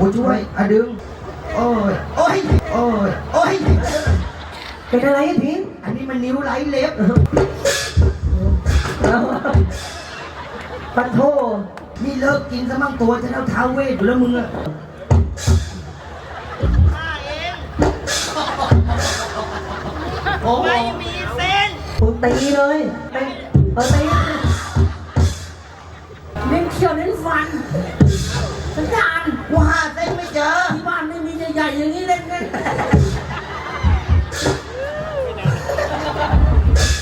กูช่วยอะดึง โอ้ย โอ้ย โอ้ย โอ้ย เป็นอะไรอะพิงอันนี้มันนิ้วไร้เล็บ ปันโทนี่เลิกกินซะมั่งตัวจะเท่าเท้าเวทอยู่แล้วมึงอะโอ้โหไม่มีเส้นมึงตีเลยตีเออตีเน้นเขียวเน้นฟันสัญญา กูหาเส้นไม่เจอ ที่บ้านไม่มีใหญ่ๆอย่างนี้เล่นเล่น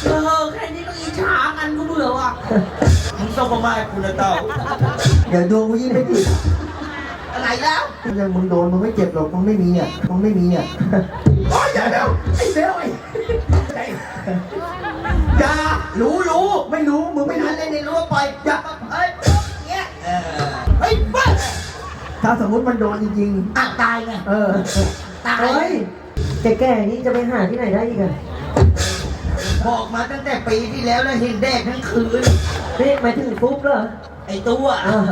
เออแค่นี้ก็อิจฉากันกูเบื่อว่ะมึงส่งมาไม่กูนะเต้าเดี๋ยวดวงมึงยิ่งไม่ดีอะไรแล้วยังมึงโดนมึงไม่เจ็บหรอกมึงไม่มีอะมึงไม่มีอะโอ้ยอย่าเร็วไอ้เบลไอ้ไอ้อย่ารู้รู้ไม่รู้มึงไม่ทันเล่นในรู้ว่าปล่อยอย่า ถ้าสมมติมันโดนจริงอะตายไง ๆ เออตายเฮ้ยแก่ๆนี้จะไปหาที่ไหนได้อีกอะบอกมาตั้งแต่ปีที่แล้วแล้วเห็นแดกทั้งคืน นี่หมายถึงฟุ๊บเหรอไอ้ตัวเออ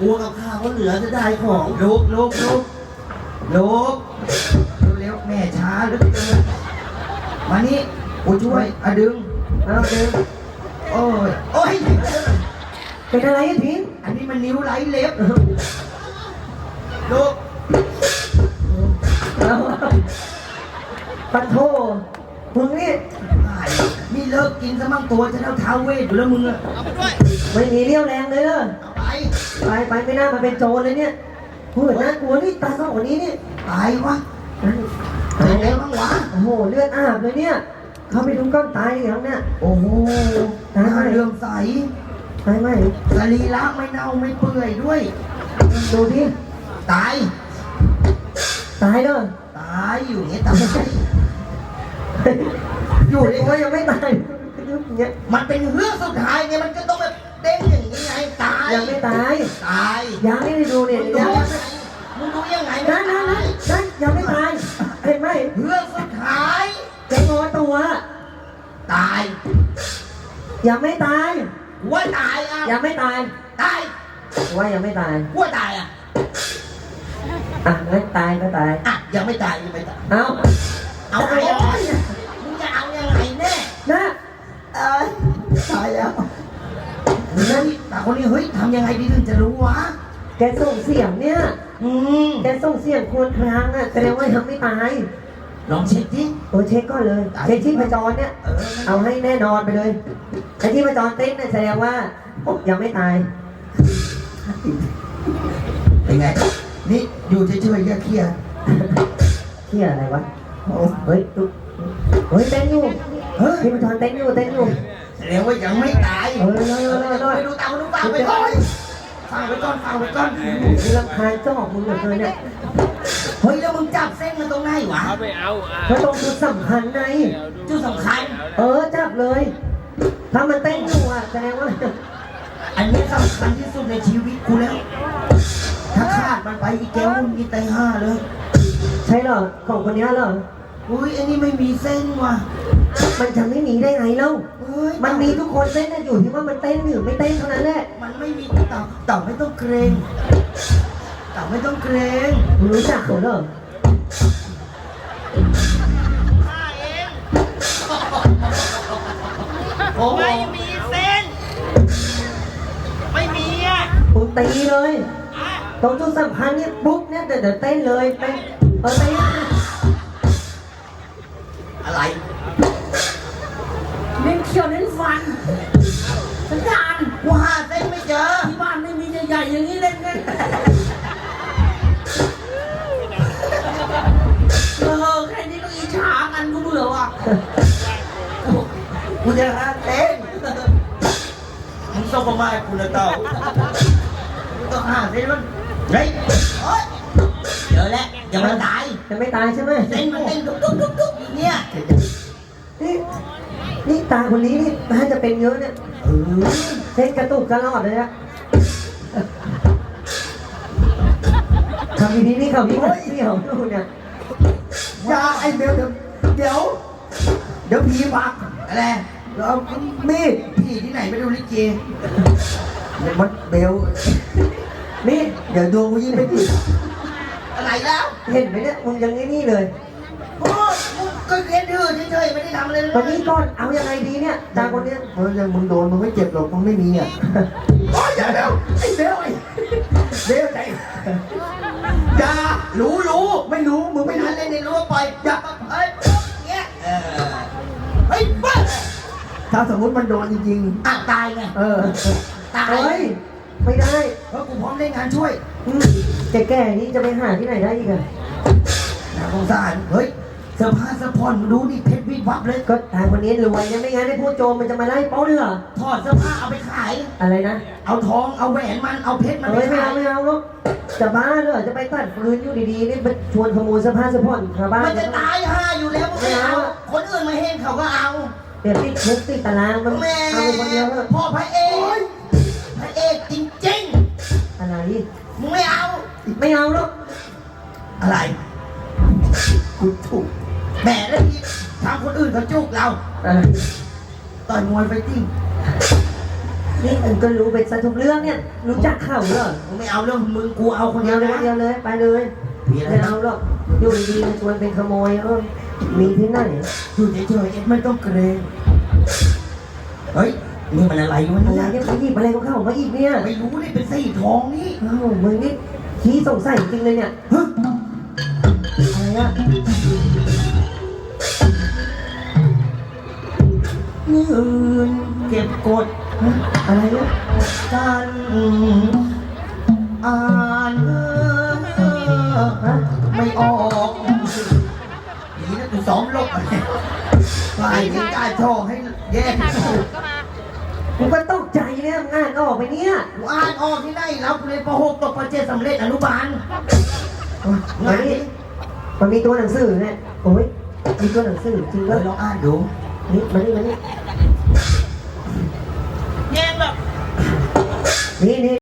วัวกับข้าวก็เหลือจะได้ของลุกลุกลุกลุกเร็วๆแม่ช้าเหลือเกินมานี่กูช่วยอะดึงเอาเดินโอ้ยโอ้ยเป็นอะไรอะพิงอันนี้มันนิ้วไร้เล็บ ลุกเอาปันโทมึงนี่ตายนี่เลิกกินซะมั่งตัวจะเท่าเท้าเวทอยู่แล้วมึงอะไม่มีเรี่ยวแรงเลยเหรอเอาไปไปไปไม่น่ามาเป็นโจรเลยเนี่ยพูดน่ากลัวนี่ตาสองคนนี้นี่ตายวะตายเป็นไงแล้วบ้างวะโอ้โหเลือดอาบเลยเนี่ย เขาไปดูก้อนตายอย่างเนี่ยโอ้โหหน้าเลื่อมใสตายไหมสรีระไม่เน่าไม่เปื่อยด้วยดูดิ ตาย ตายเลยตายอยู่อย่างเงี้ยตายอยู่เลยว่ายังไม่ตายอย่างเงี้ยมันเป็นเรื่องสุดท้ายไงมันก็ต้องแบบเด้งอย่างนี้ไงตายยังไม่ตายตายยังไม่ได้ดูเนี่ยมึงดูยังยังไงมึงดูยังไงนั่นนั่นนั่นนั่นยังไม่ตายเห็นไหมเรื่องสุดท้ายแกงอตัวตายยังไม่ตายว่าตายอะยังไม่ตายตายว่ายังไม่ตายว่าตายอะ อะงั้นตายก็ตายอะยังไม่ตายยังไม่ตาย เอาเอาตายเอายังไงมึงจะเอายังไงแน่นะเอ้ยตายแล้วเฮ้ยแต่คนนี้เฮ้ยทำยังไงดีถึงจะรู้วะ แกส่งเสียงเนี่ยอืมแกส่งเสียงควรครางอะแสดงว่ายังไม่ตายลองเช็คดิโอ้เช็คก่อนเลยเช็คที่ประจรเนี่ยเออเอาให้แน่นอนไปเลยไอ้ที่ประจรเต้นเนี่ยแสดงว่ายังไม่ตายเป็นไง นี่อยู่เฉยๆอย่าเครียดเที่ยอะไรวะโอ้เฮ้ยตุ๊เฮ้ยเต้นอยู่เฮ้ยที่ประจรเต้นอยู่เต้นอยู่ แสดงว่ายังไม่ตายเออเออเออเออ ไปดูตามมาดูฟังไปก่อนฟังไปก่อนฟังไปก่อนมีรำคาญเจ้าของมึงเหลือเกินเนี่ยเฮ้ยแล้วมึงจับเส้นมันตรงไหนวะเอาไปเอาอะเพราะตรงจุดสำคัญไง จุดสำคัญ เออจับเลย ถ้ามันเต้นอยู่อะแสดงว่า อันนี้สำคัญที่สุดในชีวิตกูแล้ว ถ้าขาดมันไปอีกแก้วมึงมีไตห้าเลย ใช่เหรอของคนนี้เหรอ อุ้ยอันนี้ไม่มีเส้นว่ะ มันจะไม่มีได้ไงเล่าเฮ้ยมันมีทุกคนเต้นน่ะอยู่ที่ว่ามันเต้นหรือไม่เต้นเท่านั้นแหละมันไม่มีเต่าเต่าไม่ต้องเกรงเต่าไม่ต้องเกรงมึงรู้จักเขาเหรอข้าเองโอ้โหไม่มีเส้น ไม่มีอะ มึงตีเลยอะ ตรงจุดสำคัญเนี่ยปุ๊บเนี่ยเดี๋ยวเดี๋ยวเต้นเลยเต้นเออเต้นอะไรเน้นเขียวเน้นฟันสัญญาณกูหาเส้นไม่เจอที่บ้านไม่มีใหญ่ๆอย่างนี้เล่นเล่นเออแค่นี้ก็อิจฉากันกูเบื่อว่ะกูจะหาเส้นมึงส่งมาไม่กูนะเต่ากูต้องหาเส้นมัน เฮ้ยโอ๊ยเจอแล้วยังไม่ตายยังไม่ตายใช่ไหมเส้นมันเต้นดุ๊กดุ๊กดุ๊กดุ๊กอย่างเนี่ยนี่นี่ตาคนนี้นี่น่าจะเป็นเยอะเนี่ยเออเส้นกระตุกตลอดเลยอะทำดีๆนี่เขาพี่กับพี่เขาดูเนี่ยอย่าไอ้เบลเดี๋ยว เดี๋ยวเดี๋ยวผีปักอะไรเราเอามีดผีที่ไหนไปดูลิเกเดี๋ยวมันเบล นี่เดี๋ยวดูยิ่งไปติดอะไรแล้วเห็นไหมเนี่ยมึงยังไอ้นี่เลยโอ้ยมึงก็เรียนดื้อเฉยๆไม่ได้ทำอะไรเลยวันนี้ก่อนเอายังไงดีเนี่ยจางคนเนี้ยเฮ้ยยังมึงโดนมึงไม่เจ็บหรอกมึงไม่มีอะโอ้ยอย่าเบลไอ้เบลไอ้เบลใจอย่ารู้รู้ไม่รู้มึงไม่ทันเล่นในรั้วปล่อยอย่าเอ้ยเงี้ยเออเฮ้ยบ้าถ้าสมมติมันโดนจริงอะตายไง ๆเออตาย เฮ้ย ไม่ได้ เพราะกูพร้อมเล่นงานช่วยอืมแต่แก่นี้จะไปหาที่ไหนได้อีกอะน่าสงสารเฮ้ยเสื้อผ้าเสื้อผ่อนมึงดูดิเพชรวิบวับเลย ก็ทางคนนี้รวยนะไม่งั้นไอ้พวกโจรมันจะมาไล่เป้าเรือถอดเสื้อผ้าเอาไปขาย อะไรนะเอาทองเอาแหวนมันเอาเพชรมันไปเฮ้ยไม่ขาเอายไม่เอาลูกจะบ้าเหรอจะไปตัดฟืนอยู่ดีๆนี่ไปชวนขโมยเสื้อผ้าเสื้อผ่อนชาวบ้าน มันจะตายห่าอยู่แล้วมึงไม่เอา ไม่เอา คนอื่นมาเห็นเขาก็เอาเดี๋ยวติดคุกติดตารางมันแม่เอาไปคนเดียวเถอะพ่อพระเอก มึงไม่เอา ไม่เอาลูกอะไร กูถูกแหมแล้วที่ทำคนอื่นเขาจุกเราอะไรต่อยมวยไปจริงนี่มึงก็รู้เป็นซะทุกเรื่องเนี่ย รู้จักเขาเหรอมึงไม่เอาเรื่องมึงกูเอาคนเดีเดียยววเลยนะเดียวเลยไปเลยมีอะไรไม่นะเอาหรอกอยู่ดีๆมาชวนเป็นขโมยเออมีที่ไหนอยู่เฉยๆเอ็ดไม่ต้องเกรงเฮ้ย นี่มันอะไรวะอะไรเนี่ยเนี่ยไปหยิบอะไรของเขามาอีกเนี่ยไม่รู้นี่เป็นสีทองนี่อ้าวมึงนี่ขี้สงสัยจริงเลยเนี่ยฮะอะไรอะนี่อื่นเก็บกดอะไรเนี่ยกันอ่านเออฮะไม่ออกดีนะกูซ้อมลบอะไรไปนี่กล้าโชว์ให้แย่ที่สุด กูก็ตกใจเนี่ยงานออกไปเนี่ยกูอ่านออกที่ไหนแล้วกูเรียนป .6 ตกป .7 สำเร็จอนุบาลมันนี่มันมีตัวหนังสือเนี่ยโอ้ยมีตัวหนังสือจริงเอด้วอยลองอ่านดูนี่มานี่มานี่แย่งแบบนี่นี่